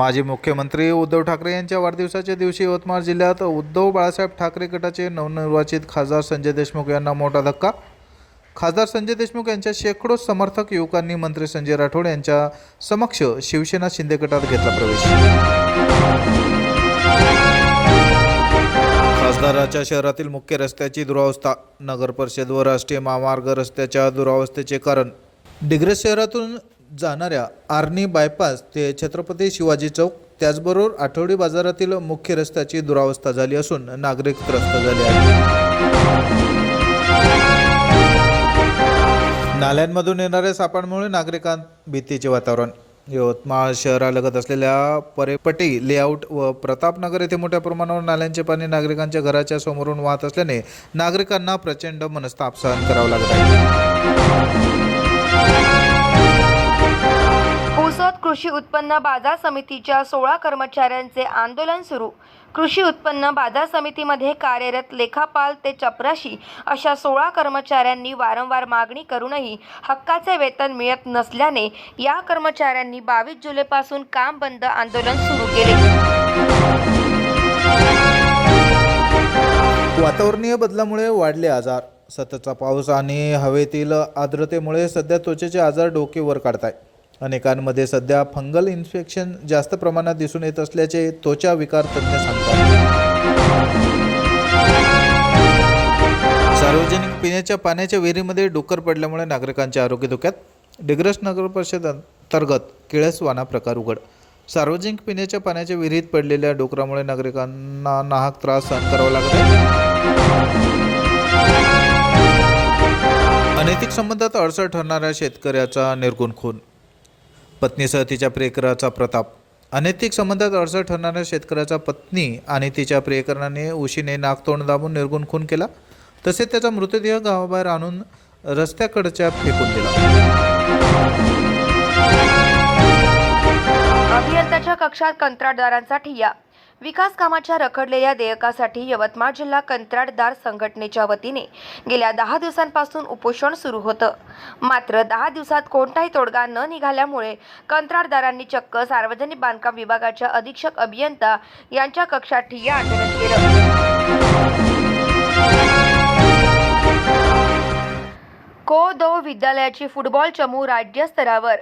माजी मुख्यमंत्री उद्धव ठाकरे यांच्या वाढदिवसाच्या दिवशी यवतमाळ जिल्ह्यात उद्धव बाळासाहेब ठाकरे गटाचे नवनिर्वाचित खासदार संजय देशमुख यांना मोठा धक्का. खासदार संजय देशमुख यांच्या शेकडो समर्थक युवकांनी मंत्री संजय राठोड यांच्या समक्ष शिवसेना शिंदे गटात घेतला प्रवेश. खासदाराच्या शहरातील मुख्य रस्त्याची दुरावस्था नगर परिषद व राष्ट्रीय महामार्ग रस्त्याच्या दुरावस्थेचे कारण. डिग्रस शहरातून जाणाऱ्या आर्नी बायपास ते छत्रपती शिवाजी चौक त्याचबरोबर आठवडी बाजारातील मुख्य रस्त्याची दुरावस्था झाली असून नागरिक त्रस्त झाले आहेत. नाल्यांमधून येणाऱ्या सापांमुळे नागरिकांत भीतीचे वातावरण. यवतमाळ शहरालगत असलेल्या परेपटी लेआउट व प्रतापनगर येथे मोठ्या प्रमाणावर नाल्यांचे पाणी नागरिकांच्या घराच्या समोरून वाहत असल्याने नागरिकांना प्रचंड मनस्ताप सहन करावा लागत आहे. पुसद कृषी उत्पन्न बाजार समितीच्या सोळा कर्मचाऱ्यांचे आंदोलन सुरू. कृषी उत्पन्न बाजार समितीमध्ये कार्यरत लेखापाल ते चपराशी अशा सोळा कर्मचाऱ्यांनी वारंवार मागणी करूनही हक्काचे वेतन मिळत नसल्याने या कर्मचाऱ्यांनी बावीस जुलैपासून काम बंद आंदोलन सुरू केले. वातावरणीय बदलामुळे वाढले आजार. सततचा पाऊस आणि हवेतील आर्द्रतेमुळे सध्या त्वचेचे आजार डोके वर काढताय अनेकांमध्ये सध्या फंगल इन्फेक्शन जास्त प्रमाणात दिसून येत असल्याचे त्वचा विकार तज्ज्ञ सांगतात. सार्वजनिक पिण्याच्या पाण्याच्या विहिरीमध्ये डुक्कर पडल्यामुळे नागरिकांचे आरोग्य धोक्यात डिग्रस नगर परिषद अंतर्गत किळसवाना प्रकार उघड. सार्वजनिक पिण्याच्या पाण्याच्या विहिरीत पडलेल्या डुकरामुळे नागरिकांना नाहक त्रास सहन करावा लागत आहे. अनैतिक संबंधात अडसर ठरणाऱ्या शेतकऱ्याचा निर्गुण खून पत्नीसह तिच्या प्रियकराचा प्रताप. अनैतिक संबंधात अडचण ठरणाऱ्या शेतकऱ्याचा पत्नी आणि तिच्या प्रियकराने उशीने नाकतोंड दाबून निर्गुण खून केला. तसेच त्याचा मृतदेह गावाबाहेर आणून रस्त्याकडच्या फेकून दिला. अभियंत्याच्या कक्षात कंत्राटदारांसाठी या. विकास कामाच्या रखडलेल्या देयकासाठी यवतमाळ जिल्हा कंत्राटदार संघटनेच्या वतीने गेल्या दहा दिवसांपासून उपोषण सुरू होतं. मात्र दहा दिवसात कोणताही तोडगा न निघाल्यामुळे कंत्राटदारांनी चक्क सार्वजनिक बांधकाम विभागाच्या अधीक्षक अभियंता यांच्या कक्षात ठिय्या आंदोलन केलं. को दो विद्यालयाची फुटबॉल चमू राज्यस्तरावर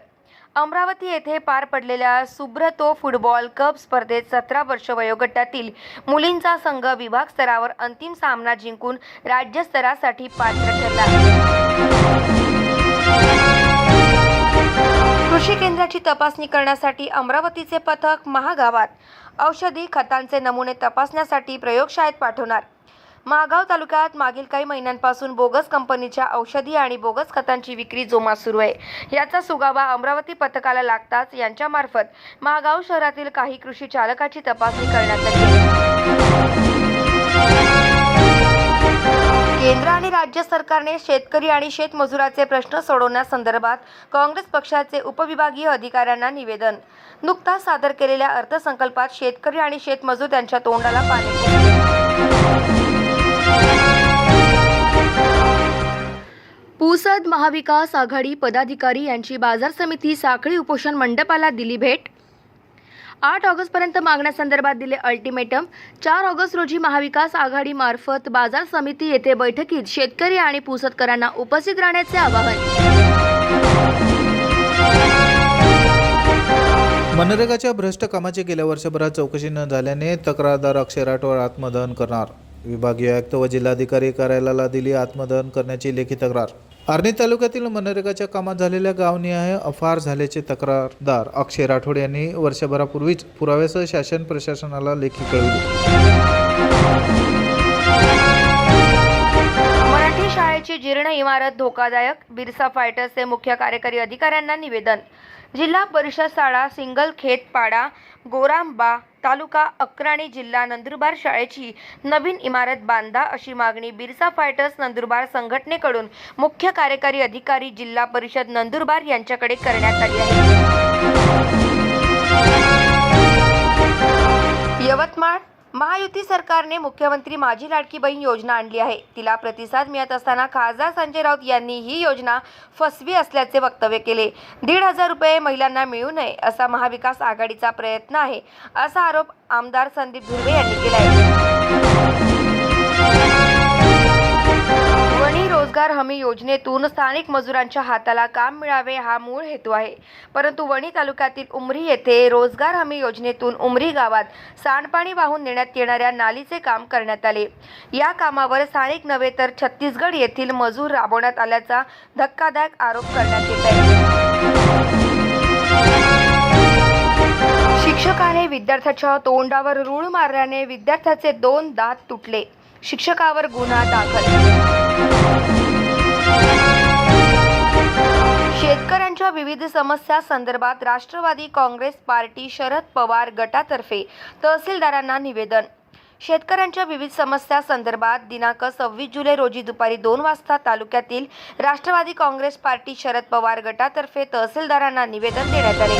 अमरावती येथे पार पडलेल्या सुब्रतो फुटबॉल कप स्पर्धेत सतरा वर्ष वयोगटातील मुलींचा संघ विभाग स्तरावर अंतिम सामना जिंकून राज्यस्तरासाठी पात्र ठरला. कृषी केंद्राची तपासणी करण्यासाठी अमरावतीचे पथक महागावात औषधी खतांचे नमुने तपासण्यासाठी प्रयोगशाळेत पाठवणार. महागाव तालुक्यात मागील काही महिन्यांपासून बोगस कंपनीच्या औषधी आणि बोगस खतांची विक्री जोमात सुरू आहे. याचा सुगावा अमरावती पथकाला लागताच यांच्यामार्फत महागाव शहरातील काही कृषी चालकाची तपासणी करण्यात आली. केंद्र आणि राज्य सरकारने शेतकरी आणि शेतमजुराचे प्रश्न सोडवण्यासंदर्भात काँग्रेस पक्षाचे उपविभागीय अधिकाऱ्यांना निवेदन. नुकताच सादर केलेल्या अर्थसंकल्पात शेतकरी आणि शेतमजूर त्यांच्या तोंडाला पाणी पुसद महाविकास आघाडी पदाधिकारी यांची बाजार समिती साखळी उपोषण मंडपाला दिली भेट. आठ ऑगस्टपर्यंत मागण्यासंदर्भात दिले अल्टिमेटम. चार ऑगस्ट रोजी महाविकास आघाडीमार्फत बाजार समिती येथे बैठकीत शेतकरी आणि पुसदकरांना उपस्थित राहण्याचे आवाहन. मनरेगाच्या भ्रष्ट कामाची गेल्या वर्षभरात चौकशी न झाल्याने तक्रारदार अक्षय राठोड आत्मदहन करणार. विभागीय आयुक्त व जिल्हाधिकारी कार्यालयाला दिली आत्मदहन करण्याची लेखी तक्रार. आर्णी तालुक्यातील मनरेगाच्या कामात झालेल्या गावनिहाय अफार झाल्याचे तक्रारदार अक्षय राठोड यांनी वर्षभरापूर्वीच पुराव्यासह शासन प्रशासनाला लेखी कळविले. मराठी शाळेची जीर्ण इमारत धोकादायक बिरसा फायटर्सचे मुख्य कार्यकारी अधिकाऱ्यांना निवेदन. जिल्हा परिषद शाळा सिंगलखेत पाडा गोरांबा तालुका अक्राणी जिल्हा नंदुरबार शाळेची नवीन इमारत बांधा अशी मागणी बिरसा फायटर्स नंदुरबार संघटनेकडून मुख्य कार्यकारी अधिकारी जिल्हा परिषद नंदुरबार यांच्याकडे करण्यात आली आहे. यवतमाळ महायुती सरकारने मुख्यमंत्री माझी लाडकी बहीण योजना आणली आहे. तिला प्रतिसाद मिळत असताना खासदार संजय राऊत यांनी ही योजना फसवी असल्याचे वक्तव्य केले. दीड हजार रुपये महिलांना मिळू नये असा महाविकास आघाडीचा प्रयत्न आहे असा आरोप आमदार संदीप धुर्वे यांनी केला आहे. रोजगार हमी योजनेतून स्थानिक मजुरांच्या हाताला काम मिळावे हा मूळ हेतू आहे. परंतु वणी तालुक्यातील उमरी येथे रोजगार हमी योजनेतून उमरी गावात सांडपाणी वाहून नेण्यात येणाऱ्या नालीचे काम करण्यात आले. या कामावर स्थानिक नव्हे तर छत्तीसगड येथील मजूर राबवण्यात आल्याचा धक्कादायक आरोप करण्यात येत आहे. शिक्षकाने विद्यार्थ्याच्या तोंडावर रूळ मारल्याने विद्यार्थ्याचे दोन दात तुटले. शिक्षकावर गुन्हा दाखल शेतकऱ्यांच्या विविध समस्या संदर्भात राष्ट्रवादी काँग्रेस पार्टी शरद पवार गटातर्फे तहसीलदारांना निवेदन. शेतकऱ्यांच्या विविध समस्या संदर्भात दिनांक सव्वीस जुलै रोजी दुपारी दोन वाजता तालुक्यातील राष्ट्रवादी काँग्रेस पार्टी शरद पवार गटातर्फे तहसीलदारांना निवेदन देण्यात आले.